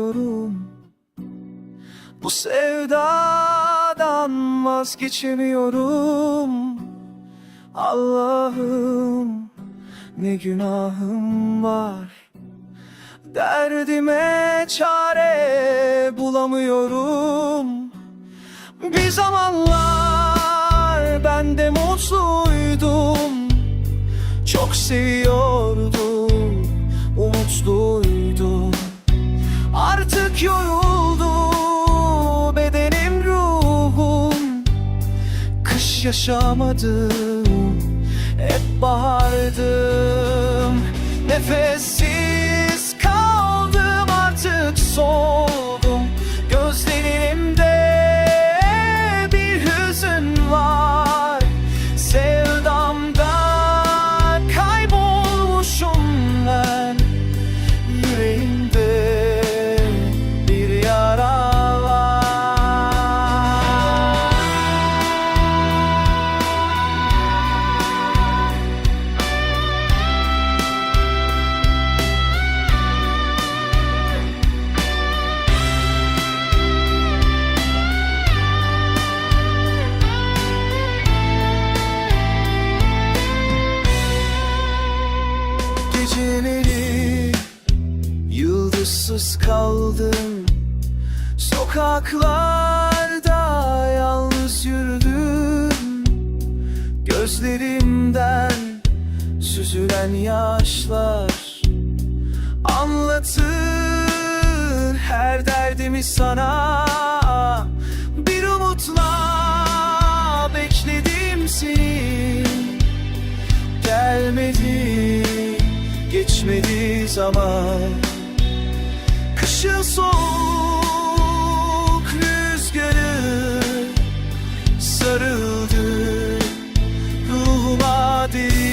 bulamıyorum Bu sevdadan vazgeçemiyorum. Allah'ım ne günahım var? Derdime çare bulamıyorum. Bir zamanlar ben de mutluydum. Çok seviyordum, umutluydum Artık yoruldu bedenim ruhum. Kış yaşamadım, hep bahardım. Nefessiz kaldım artık soldum kaldım. Sokaklarda yalnız yürüdüm. Gözlerimden süzülen yaşlar Anlatır her derdimi sana. Bir umutla bekledim seni. Gelmedi, geçmedi zaman kışın soğuk rüzgarı sarıldı ruhuma değil.